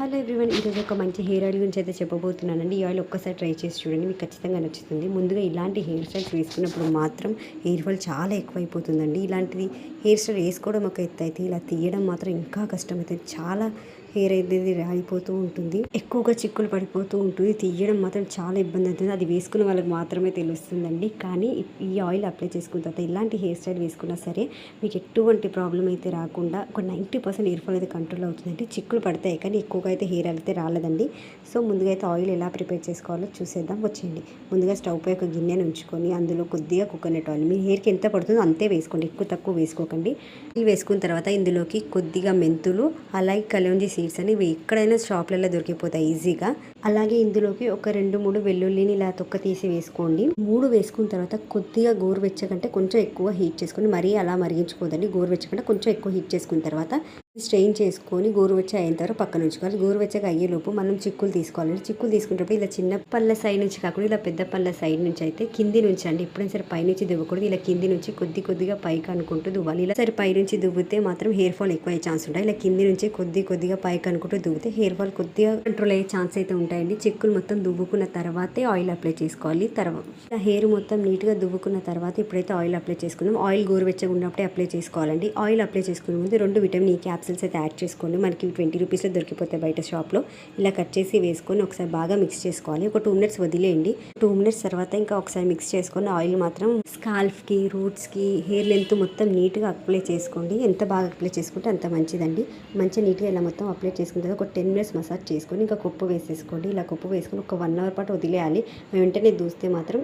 Hello everyone ఈరోజు ఒక మంచి హెయిర్ ఆయిల్ గురించి అయితే చెప్పబోతున్నానండి. ఈ ఆయిల్ ఒక్కసారి ట్రై చేసి చూడండి మీకు ఖచ్చితంగా నచ్చుతుంది. ముందుగా ఇలాంటి హెయిర్ స్టైల్స్ వేసుకున్నప్పుడు మాత్రం హెయిర్ ఫాల్ చాలా ఎక్కువైపోతుందండి. ఇలాంటిది హెయిర్ స్టైల్ వేసుకోవడం ఒక ఎత్తు అయితే ఇలా తీయడం మాత్రం ఇంకా కష్టమవుతుంది చాలా హెయిర్ అనేది రాలిపోతూ ఉంటుంది. ఎక్కువగా చిక్కులు పడిపోతూ ఉంటుంది. తీయడం మాత్రం చాలా ఇబ్బంది అవుతుంది. అది వేసుకున్న వాళ్ళకి మాత్రమే తెలుస్తుందండి. కానీ ఈ ఆయిల్ అప్లై చేసుకున్న తర్వాత ఇలాంటి హెయిర్ స్టైల్ వేసుకున్నా సరే మీకు ఎటువంటి ప్రాబ్లం అయితే రాకుండా ఒక నైంటీ పర్సెంట్ హెయిర్ ఫాల్ అయితే కంట్రోల్ అవుతుందండి. చిక్కులు పడతాయి కానీ ఎక్కువగా అయితే హెయిర్ అయితే రాలేదండి. సో ముందుగా అయితే ఆయిల్ ఎలా ప్రిపేర్ చేసుకోవాలో చూసేద్దాం. వచ్చేయండి. ముందుగా స్టవ్ పై ఒక గిన్నెను ఉంచుకొని అందులో కొద్దిగా కోకోనట్ ఆయిల్. మీ హెయిర్కి ఎంత పడుతుందో అంతే వేసుకోండి. ఎక్కువ తక్కువ వేసుకోకండి. ఇవి వేసుకున్న తర్వాత ఇందులోకి కొద్దిగా మెంతులు అలాగే కలోంజి సీడ్స్ అని ఇవి ఎక్కడైనా షాప్లలో దొరికిపోతాయి ఈజీగా. అలాగే ఇందులోకి ఒక రెండు మూడు వెల్లుల్లిని ఇలా తొక్క తీసి వేసుకోండి. మూడు వేసుకున్న తర్వాత కొద్దిగా గోరువెచ్చకంటే కొంచెం ఎక్కువ హీట్ చేసుకొని మరీ అలా మరిగించుకోదండి గోరువెచ్చకంటే కొంచెం ఎక్కువ హీట్ చేసుకున్న తర్వాత స్ట్రెయిన్ చేసుకొని గోరువెచ్చ అయిన తర్వాత పక్కన ఉంచుకోవాలి. గోరువెచ్చగా అయ్యేలోపు మనం చిక్కులు తీసుకోవాలండి చిక్కులు తీసుకునేటప్పుడు ఇలా చిన్న పళ్ళ సైడ్ నుంచి కాకుండా ఇలా పెద్ద పళ్ళ సైడ్ నుంచి అయితే కింది నుంచి అండి ఎప్పుడైనా సరే పైనుంచి దువ్వకూడదు. ఇలా కింది నుంచి కొద్ది కొద్దిగా పైకి అనుకుంటూ దువ్వాలి. ఇలా సరే పై నుంచి దువ్వితే మాత్రం హెయిర్ ఫాల్ ఎక్కువ అయ్యే ఛాన్స్ ఉంటాయి. ఇలా కింది నుంచి కొద్ది కొద్దిగా పైకి అనుకుంటూ దువ్వితే హెయిర్ ఫాల్ కొద్దిగా కంట్రోల్ అయ్యే ఛాన్స్ అయితే ఉంటాయండి. చిక్కులు మొత్తం దువ్వుకున్న తర్వాతే ఆయిల్ అప్లై చేసుకోవాలి. తర్వాత హెయిర్ మొత్తం నీట్గా దువ్వుకున్న తర్వాత ఇప్పుడైతే ఆయిల్ అప్లై చేసుకున్నాం ఆయిల్ గోరువెచ్చగా ఉన్నప్పుడే అప్లై చేసుకోవాలండి. ఆయిల్ అప్లై చేసుకునే ముందు రెండు విటమిన్ ఈ క్యాప్సిల్స్ అయితే యాడ్ చేసుకోండి. మనకి ట్వంటీ రూపీస్లో దొరికిపోతాయి బయట షాప్లో. ఇలా కట్ చేసి వేసుకొని ఒకసారి బాగా మిక్స్ చేసుకోవాలి. ఒక టూ మినిట్స్ వదిలేయండి. టూ మినిట్స్ తర్వాత ఇంకా ఒకసారి మిక్స్ చేసుకొని ఆయిల్ మాత్రం స్కాల్ఫ్కి రూట్స్కి హెయిర్ లెంత్ మొత్తం నీట్గా అప్లై చేసుకోండి. ఎంత బాగా అప్లై చేసుకుంటే అంత మంచిదండి. మంచిగా నీట్గా ఇలా మొత్తం అప్లై చేసుకున్న తర్వాత ఒక టెన్ మినిట్స్ మసాజ్ చేసుకొని ఇంకా కుప్పు వేసేసుకోండి. ఇలా కొప్పు వేసుకొని ఒక వన్ అవర్ పాటు వదిలేయాలి. వెంటనే దూస్తే మాత్రం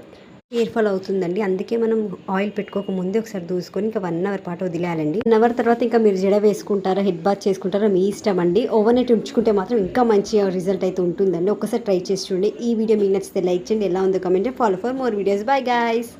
హెయిర్ ఫాల్ అవుతుందండి. అందుకే మనం ఆయిల్ పెట్టుకోక ముందే ఒకసారి దూసుకొని ఇంకా వన్ అవర్ పాటు వదిలేయాలండి. వన్ అవర్ తర్వాత ఇంకా మీరు జడ వేసుకుంటారా హెడ్ బాత్ చేసుకుంటారా మీ ఇష్టం అండి. ఓవర్ నైట్ ఉంచుకుంటే మాత్రం ఇంకా మంచి రిజల్ట్ అయితే ఉంటుందండి. ఒకసారి ట్రై చేసి చూడండి. ఈ వీడియో మీకు నచ్చితే లైక్ చేయండి. ఎలా ఉందో comment follow for more videos bye guys